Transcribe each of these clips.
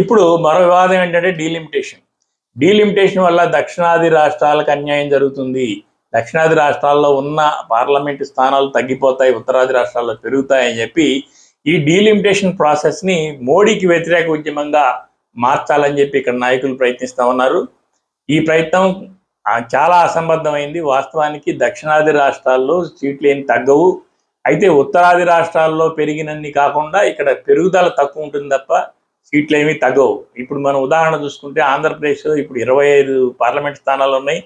ఇప్పుడు మరో వివాదం ఏంటంటే డీలిమిటేషన్. డీలిమిటేషన్ వల్ల దక్షిణాది రాష్ట్రాలకు అన్యాయం జరుగుతుంది. దక్షిణాది రాష్ట్రాల్లో ఉన్న పార్లమెంటు స్థానాలు తగ్గిపోతాయి ఉత్తరాది రాష్ట్రాల్లో పెరుగుతాయని చెప్పి ఈ డీలిమిటేషన్ ప్రాసెస్ని మోడీకి వ్యతిరేక ఉద్యమంగా మార్చాలని చెప్పి ఇక్కడ నాయకులు ప్రయత్నిస్తూ ఉన్నారు. ఈ ప్రయత్నం చాలా అసంబద్ధమైంది. వాస్తవానికి దక్షిణాది రాష్ట్రాల్లో సీట్లు ఏం తగ్గవు. అయితే ఉత్తరాది రాష్ట్రాల్లో పెరిగినన్ని కాకుండా ఇక్కడ పెరుగుదల తక్కువ ఉంటుంది తప్ప సీట్లు ఏమీ తగ్గవు. ఇప్పుడు మనం ఉదాహరణ చూసుకుంటే ఆంధ్రప్రదేశ్లో ఇప్పుడు ఇరవై ఐదు పార్లమెంట్ స్థానాలు ఉన్నాయి.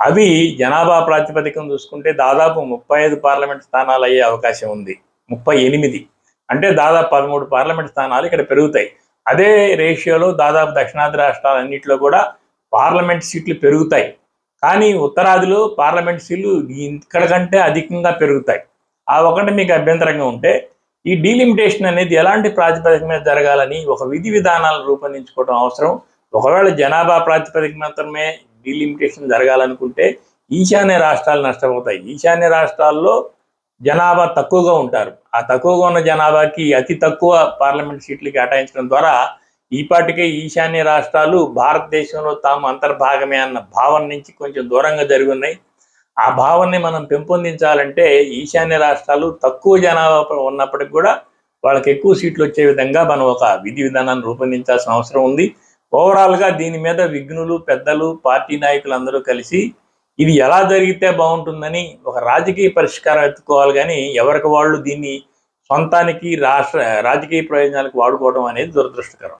అవి జనాభా ప్రాతిపదికం చూసుకుంటే దాదాపు ముప్పై ఐదు పార్లమెంట్ స్థానాలు అయ్యే అవకాశం ఉంది. ముప్పై ఎనిమిది అంటే దాదాపు పదమూడు పార్లమెంట్ స్థానాలు ఇక్కడ పెరుగుతాయి. అదే రేషియోలో దాదాపు దక్షిణాది రాష్ట్రాలన్నింటిలో కూడా పార్లమెంట్ సీట్లు పెరుగుతాయి. కానీ ఉత్తరాదిలో పార్లమెంట్ సీట్లు ఇక్కడ కంటే అధికంగా పెరుగుతాయి. ఆ ఒకటి మీకు అభ్యంతరంగా ఉంటే ఈ డీలిమిటేషన్ అనేది ఎలాంటి ప్రాతిపదిక మీద జరగాలని ఒక విధి విధానాలను రూపొందించుకోవడం అవసరం. ఒకవేళ జనాభా ప్రాతిపదిక మాత్రమే డీలిమిటేషన్ జరగాలనుకుంటే ఈశాన్య రాష్ట్రాలు నష్టపోతాయి. ఈశాన్య రాష్ట్రాల్లో జనాభా తక్కువగా ఉంటారు. ఆ తక్కువగా ఉన్న జనాభాకి అతి తక్కువ పార్లమెంట్ సీట్లు కేటాయించడం ద్వారా ఈపాటికే ఈశాన్య రాష్ట్రాలు భారతదేశంలో తాము అంతర్భాగమే అన్న భావన నుంచి కొంచెం దూరంగా జరిగి ఉన్నాయి. ఆ భావాన్ని మనం పెంపొందించాలంటే ఈశాన్య రాష్ట్రాలు తక్కువ జనాభా ఉన్నప్పటికి కూడా వాళ్ళకి ఎక్కువ సీట్లు వచ్చే విధంగా మనం ఒక విధి విధానాన్ని రూపొందించాల్సిన అవసరం ఉంది. ఓవరాల్గా దీని మీద విఘ్నులు పెద్దలు పార్టీ నాయకులు అందరూ కలిసి ఇది ఎలా జరిగితే బాగుంటుందని ఒక రాజకీయ పరిష్కారం ఎత్తుకోవాలి కానీ ఎవరికి వాళ్ళు దీన్ని సొంతానికి రాష్ట్ర రాజకీయ ప్రయోజనాలకు వాడుకోవడం అనేది దురదృష్టకరం.